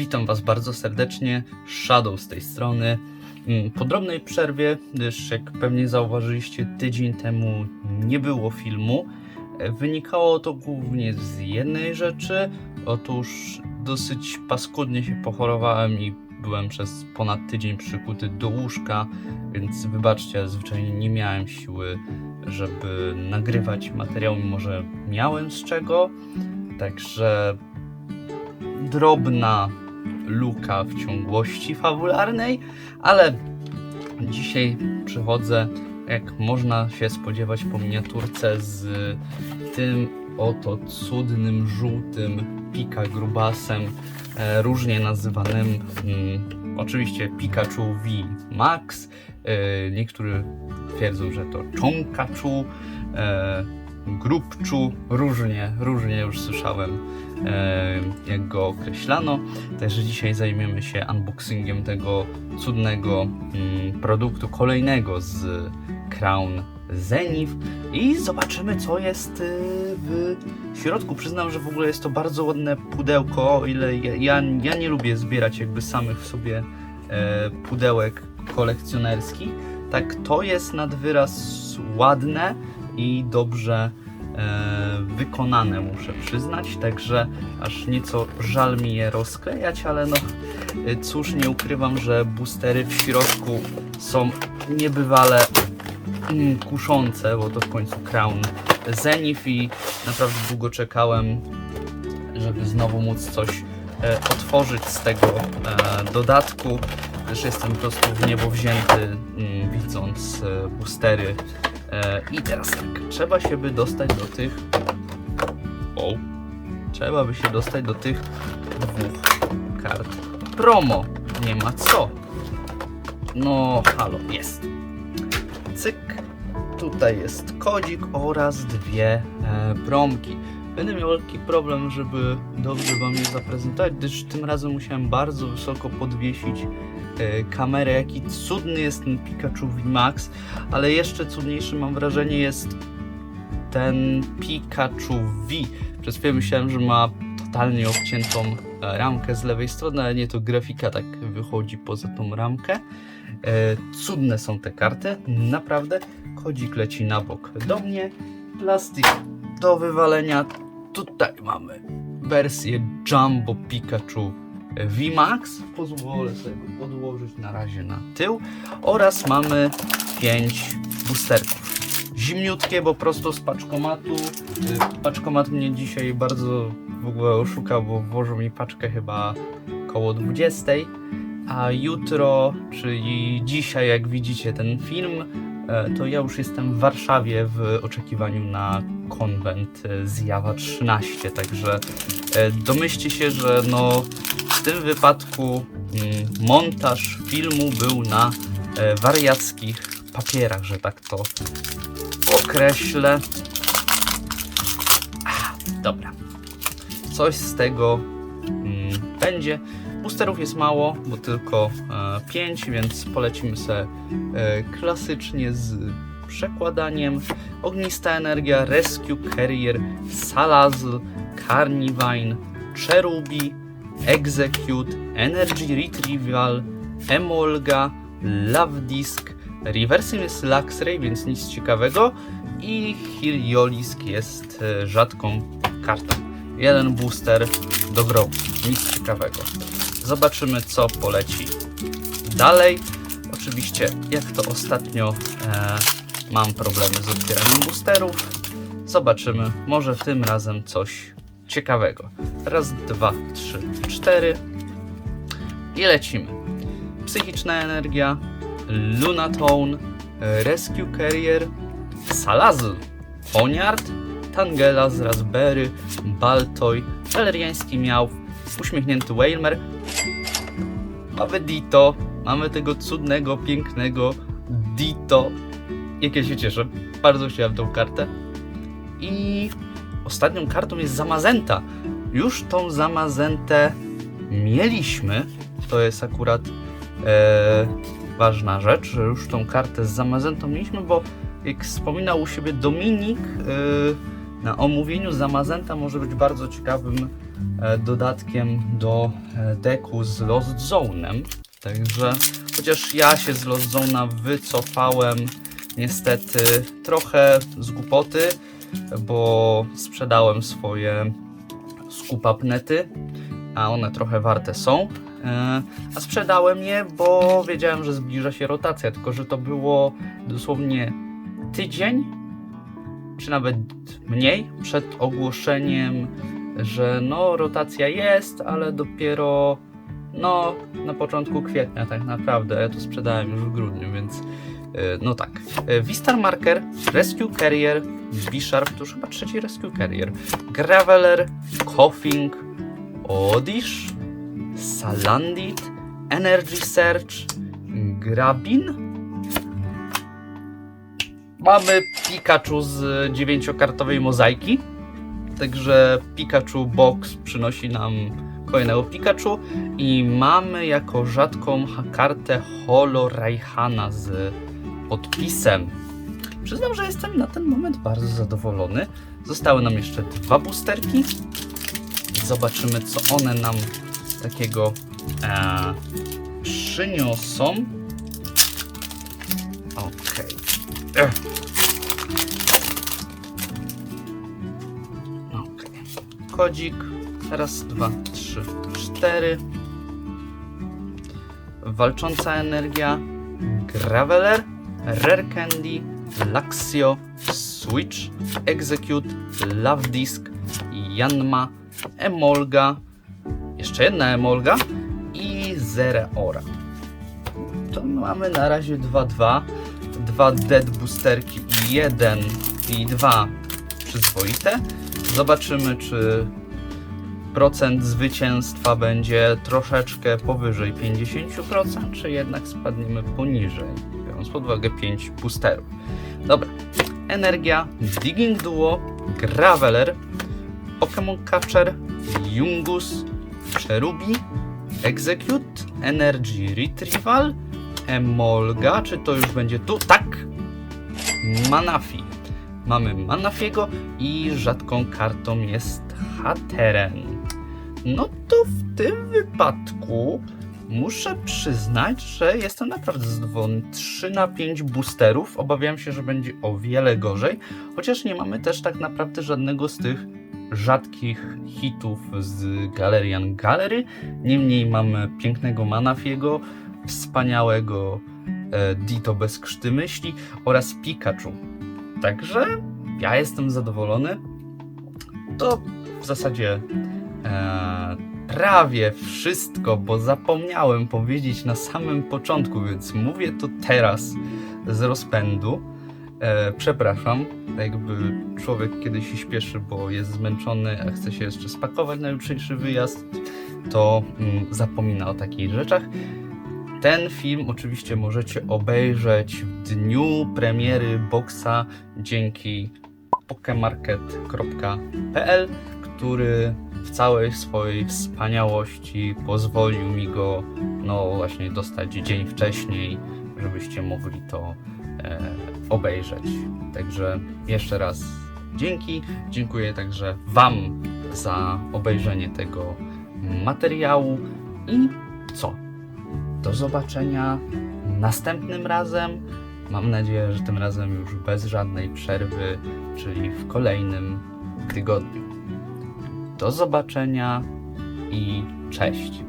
Witam Was bardzo serdecznie. Shadow z tej strony. Mm, Po drobnej przerwie, gdyż jak pewnie zauważyliście, tydzień temu nie było filmu. E, Wynikało to głównie z jednej rzeczy. Otóż dosyć paskudnie się pochorowałem i byłem przez ponad tydzień przykuty do łóżka, więc wybaczcie, ale zwyczajnie nie miałem siły, żeby nagrywać materiał, mimo że miałem z czego. Także drobna luka w ciągłości fabularnej, ale dzisiaj przychodzę, jak można się spodziewać po miniaturce, z tym oto cudnym, żółtym Pika Grubasem, e, różnie nazywanym mm, oczywiście Pikachu V Max. E, niektórzy twierdzą, że to Chonkachu, e, Grubczu, różnie, różnie już słyszałem e, jak go określano. Także dzisiaj zajmiemy się unboxingiem tego cudnego mm, produktu, kolejnego z Crown Zenith i zobaczymy co jest y, w środku. Przyznam, że w ogóle jest to bardzo ładne pudełko, o ile ja, ja, ja nie lubię zbierać jakby samych w sobie e, pudełek kolekcjonerskich. Tak to jest nad wyraz ładne i dobrze e, wykonane, muszę przyznać, także aż nieco żal mi je rozklejać, ale no e, cóż, nie ukrywam, że boostery w środku są niebywale mm, kuszące, bo to w końcu Crown Zenith i naprawdę długo czekałem, żeby znowu móc coś e, otworzyć z tego dodatku, gdyż jestem po prostu w niebo wzięty, mm, widząc boostery I teraz tak, trzeba się by dostać do tych. O! Trzeba by się dostać do tych dwóch kart. Promo! Nie ma co. No, halo, jest. Cyk. Tutaj jest kodzik oraz dwie e, promki. Będę miał lekki problem, żeby dobrze Wam je zaprezentować, gdyż tym razem musiałem bardzo wysoko podwiesić e, kamerę. Jaki cudny jest ten Pikachu VMAX, ale jeszcze cudniejszy mam wrażenie jest ten Pikachu V. Przez chwilę myślałem, że ma totalnie obciętą e, ramkę z lewej strony, ale nie, to grafika tak wychodzi poza tą ramkę. E, cudne są te karty, naprawdę. Kodzik leci na bok do mnie. Plastik do wywalenia. Tutaj mamy wersję Jumbo Pikachu VMAX. Pozwolę sobie odłożyć na razie na tył. Oraz mamy 5 boosterków. Zimniutkie, bo prosto z paczkomatu. Paczkomat mnie dzisiaj bardzo w ogóle oszukał, bo włożył mi paczkę chyba koło 20. A jutro, czyli dzisiaj, jak widzicie ten film, to ja już jestem w Warszawie w oczekiwaniu na konwent e, Zjawa 13. Także e, domyślcie się, że no w tym wypadku mm, montaż filmu był na e, wariackich papierach, że tak to określę. Ach, dobra. Coś z tego mm, będzie. Boosterów jest mało, bo tylko 5, więc polecimy sobie e, klasycznie z przekładaniem. Ognista energia, Rescue Carrier, Salazl, Carnivine, Cherubi, Execute, Energy Retrieval, Emolga, Love Disc, Reversem jest Luxray, więc nic ciekawego i Heliolisk jest e, rzadką kartą. Jeden booster do grobu, nic ciekawego. Zobaczymy co poleci dalej. Oczywiście jak to ostatnio e, mam problemy z otwieraniem boosterów. Zobaczymy, może tym razem coś ciekawego. Raz, dwa, trzy, cztery. I lecimy. Psychiczna energia, Lunatone, Rescue Carrier, Salazl, Poniard, Tangela z Raspberry, Baltoy, Valeriański Miał, uśmiechnięty Wailmer. Mamy Dito, mamy tego cudnego, pięknego Dito. Jak ja się cieszę, bardzo chciałem tą kartę. I ostatnią kartą jest Zamazenta. Już tą Zamazentę mieliśmy. To jest akurat e, ważna rzecz, że już tą kartę z Zamazentą mieliśmy, bo jak wspominał u siebie Dominik, e, na omówieniu Zamazenta może być bardzo ciekawym e, dodatkiem do e, deku z Lost Zone'em. Także chociaż ja się z Lost Zone'a wycofałem niestety trochę z głupoty, bo sprzedałem swoje skupapnety, a one trochę warte są. E, A sprzedałem je, bo wiedziałem, że zbliża się rotacja, tylko że to było dosłownie tydzień, czy nawet mniej przed ogłoszeniem, że no rotacja jest, ale dopiero no na początku kwietnia tak naprawdę. Ja to sprzedałem już w grudniu, więc e, no tak. E, Vistar Marker, Rescue Carrier, Bisharp, to już chyba trzeci Rescue Carrier, Graveler, Coughing, Odish, Salandit, Energy Search, Grabin. Mamy Pikachu z dziewięciokartowej mozaiki. Także Pikachu Box przynosi nam kolejnego Pikachu. I mamy jako rzadką kartę Holo Raihana z podpisem. Przyznam, że jestem na ten moment bardzo zadowolony. Zostały nam jeszcze dwa boosterki. Zobaczymy, co one nam takiego e, przyniosą. Okej. Ech. Okej. Kodzik. Raz, dwa, trzy, cztery. Walcząca energia. Graveler. Rare Candy. Laxio. Switch. Execute. Love Disc. Yanma. Emolga. Jeszcze jedna Emolga. I Zereora. To mamy na razie 2-2. Dwa Dead Boosterki i jeden i dwa przyzwoite. Zobaczymy, czy procent zwycięstwa będzie troszeczkę powyżej 50%, czy jednak spadniemy poniżej, biorąc pod uwagę 5 boosterów. Dobra. Energia, Digging Duo, Graveler, Pokémon Catcher, Jungus, Cherubi, Execute, Energy Retrieval, Emolga, czy to już będzie tu? Tak! Manafi. Mamy Manafiego i rzadką kartą jest Hateren. No to w tym wypadku muszę przyznać, że jestem naprawdę zadowolony. 3 na 5 boosterów. Obawiam się, że będzie o wiele gorzej, chociaż nie mamy też tak naprawdę żadnego z tych rzadkich hitów z Galerian Gallery. Niemniej mamy pięknego Manafiego, wspaniałego e, Dito bez krzty myśli oraz Pikachu. Także ja jestem zadowolony. To w zasadzie e, prawie wszystko, bo zapomniałem powiedzieć na samym początku, więc mówię to teraz z rozpędu. E, przepraszam, jakby człowiek kiedy się śpieszy, bo jest zmęczony, a chce się jeszcze spakować na jutrzejszy wyjazd, to mm, zapomina o takich rzeczach. Ten film oczywiście możecie obejrzeć w dniu premiery boxa dzięki pokemarket.pl, który w całej swojej wspaniałości pozwolił mi go no właśnie dostać dzień wcześniej, żebyście mogli to e, obejrzeć. Także jeszcze raz dzięki. Dziękuję także Wam za obejrzenie tego materiału i co? Do zobaczenia następnym razem. Mam nadzieję, że tym razem już bez żadnej przerwy, czyli w kolejnym tygodniu. Do zobaczenia i cześć.